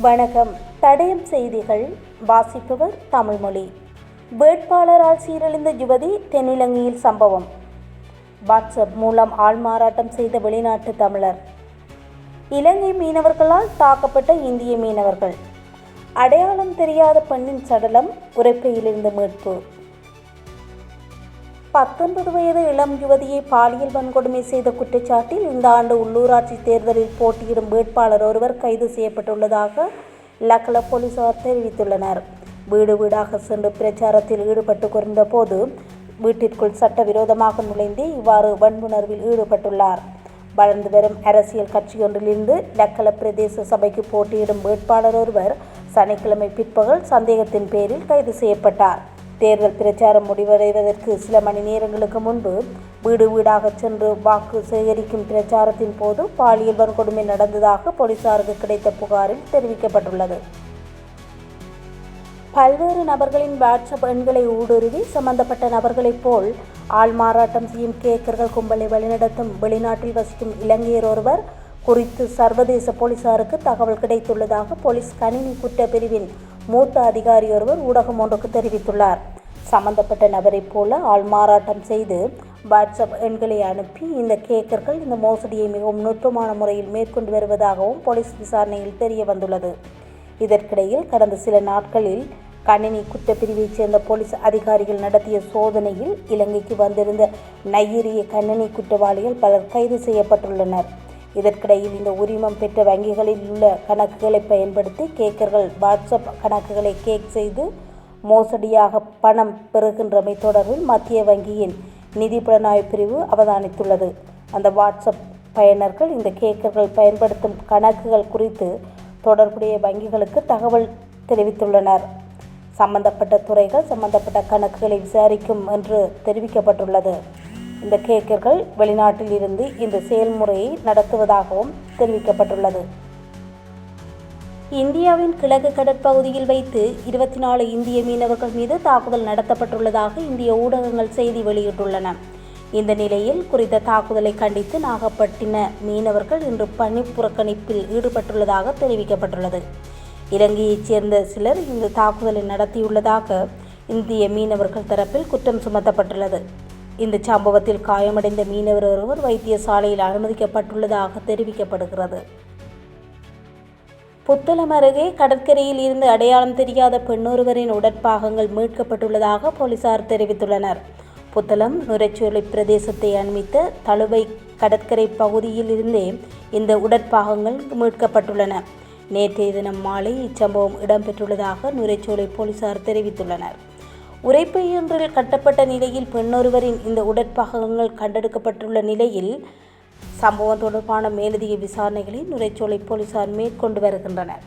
வணக்கம். தடயம் செய்திகள். வாசிப்பவர் தமிழ்மொழி. வேட்பாளரால் சீரழிந்த யுவதி தென்னிலங்கையில் சம்பவம். வாட்ஸ்அப் மூலம் ஆள்மாறாட்டம் செய்த வெளிநாட்டு தமிழர். இலங்கை மீனவர்களால் தாக்கப்பட்ட இந்திய மீனவர்கள். அடையாளம் தெரியாத பெண்ணின் சடலம் உரைப்பையிலிருந்து மீட்பு. பத்தொன்பது வயது இளம் யுவதியை பாலியல் வன்கொடுமை செய்த குற்றச்சாட்டில் இந்த ஆண்டு உள்ளூராட்சி தேர்தலில் போட்டியிடும் வேட்பாளர் ஒருவர் கைது செய்யப்பட்டுள்ளதாக லக்ல போலீசார் தெரிவித்துள்ளனர். வீடு வீடாக சென்று பிரச்சாரத்தில் ஈடுபட்டு கொண்ட போது வீட்டிற்குள் சட்டவிரோதமாக நுழைந்து இவ்வாறு வன்புணர்வில் ஈடுபட்டுள்ளார். வளர்ந்து வரும் அரசியல் கட்சியொன்றிலிருந்து லக்கல பிரதேச சபைக்கு போட்டியிடும் வேட்பாளர் ஒருவர் சனிக்கிழமை பிற்பகல் சந்தேகத்தின் பேரில் கைது செய்யப்பட்டார். தேர்தல் பிரச்சாரம் முடிவடைவதற்கு சில மணி நேரங்களுக்கு முன்பு வீடு வீடாக சென்று வாக்கு சேகரிக்கும் பிரச்சாரத்தின் போது பாலியல் வன்கொடுமை நடந்ததாக போலீசாருக்கு கிடைத்த புகாரில் தெரிவிக்கப்பட்டுள்ளது. பல்வேறு நபர்களின் வாட்ஸ்அப் எண்களை ஊடுருவி சம்பந்தப்பட்ட நபர்களைப் போல் ஆள் மாறாட்டம் செய்யும் கேக்கர்கள் கும்பலை வழிநடத்தும் வெளிநாட்டில் வசிக்கும் இலங்கையர் ஒருவர் குறித்து சர்வதேச போலீசாருக்கு தகவல் கிடைத்துள்ளதாக போலீஸ் கணினி குற்றப்பிரிவின் மூத்த அதிகாரி ஒருவர் ஊடகம் ஒன்றுக்கு தெரிவித்துள்ளார். சம்பந்தப்பட்ட நபரைப் போல ஆள் மாறாட்டம் செய்து வாட்ஸ்அப் எண்களை அனுப்பி இந்த கேக்கர்கள் இந்த மோசடியை மிகவும் நுட்பமான முறையில் மேற்கொண்டு வருவதாகவும் போலீஸ் விசாரணையில் தெரிய வந்துள்ளது. இதற்கிடையில் கடந்த சில நாட்களில் கணினி குற்றப்பிரிவைச் சேர்ந்த போலீஸ் அதிகாரிகள் நடத்திய சோதனையில் இலங்கைக்கு வந்திருந்த நையிரிய கணினி குற்றவாளிகள் பலர் கைது செய்யப்பட்டுள்ளனர். இதற்கிடையில் இந்த உரிமம் பெற்ற வங்கிகளில் உள்ள கணக்குகளை பயன்படுத்தி கேக்கர்கள் வாட்ஸ்அப் கணக்குகளை கேக் செய்து மோசடியாக பணம் பெறுகின்றமை தொடர்பில் மத்திய வங்கியின் நிதி புலனாய்வு பிரிவு அவதானித்துள்ளது. அந்த வாட்ஸ்அப் பயனர்கள் இந்த கேக்கர்கள் பயன்படுத்தும் கணக்குகள் குறித்து தொடர்புடைய வங்கிகளுக்கு தகவல் தெரிவித்துள்ளனர். சம்பந்தப்பட்ட துறைகள் சம்பந்தப்பட்ட கணக்குகளை விசாரிக்கும் என்று தெரிவிக்கப்பட்டுள்ளது. இந்த கேக்கர்கள் வெளிநாட்டில் இருந்து இந்த செயல்முறையை நடத்துவதாகவும் தெரிவிக்கப்பட்டுள்ளது. இந்தியாவின் கிழக்கு கடற்பகுதியில் வைத்து இருபத்தி நாலு இந்திய மீனவர்கள் மீது தாக்குதல் நடத்தப்பட்டுள்ளதாக இந்திய ஊடகங்கள் செய்தி வெளியிட்டுள்ளன. இந்த நிலையில் குறித்த தாக்குதலை கண்டித்து நாகப்பட்டின மீனவர்கள் இன்று பணி புறக்கணிப்பில் ஈடுபட்டுள்ளதாக தெரிவிக்கப்பட்டுள்ளது. இலங்கையைச் சேர்ந்த சிலர் இந்த தாக்குதலை நடத்தியுள்ளதாக இந்திய மீனவர்கள் தரப்பில் குற்றம் சுமத்தப்பட்டுள்ளது. இந்த சம்பவத்தில் காயமடைந்த மீனவர் ஒருவர் வைத்தியசாலையில் அனுமதிக்கப்பட்டுள்ளதாக தெரிவிக்கப்படுகிறது. புத்தளம் அருகே கடற்கரையில் இருந்து அடையாளம் தெரியாத பெண்ணொருவரின் உடற்பாகங்கள் மீட்கப்பட்டுள்ளதாக போலீசார் தெரிவித்துள்ளனர். புத்தளம் நுரைச்சோலை பிரதேசத்தை அண்மித்த தழுவை கடற்கரை பகுதியில் இருந்தே இந்த உடற்பாகங்கள் மீட்கப்பட்டுள்ளன. நேற்றைய தினம் மாலை இச்சம்பவம் இடம்பெற்றுள்ளதாக நுரைச்சோலை போலீசார் தெரிவித்துள்ளனர். உரைப்பையொன்றில் கட்டப்பட்ட நிலையில் பெண்ணொருவரின் இந்த உடற்பாகங்கள் கண்டெடுக்கப்பட்டுள்ள நிலையில் சம்பவம் தொடர்பான மேலதிக விசாரணைகளை நுரைச்சோலை போலீசார் மேற்கொண்டு வருகின்றனர்.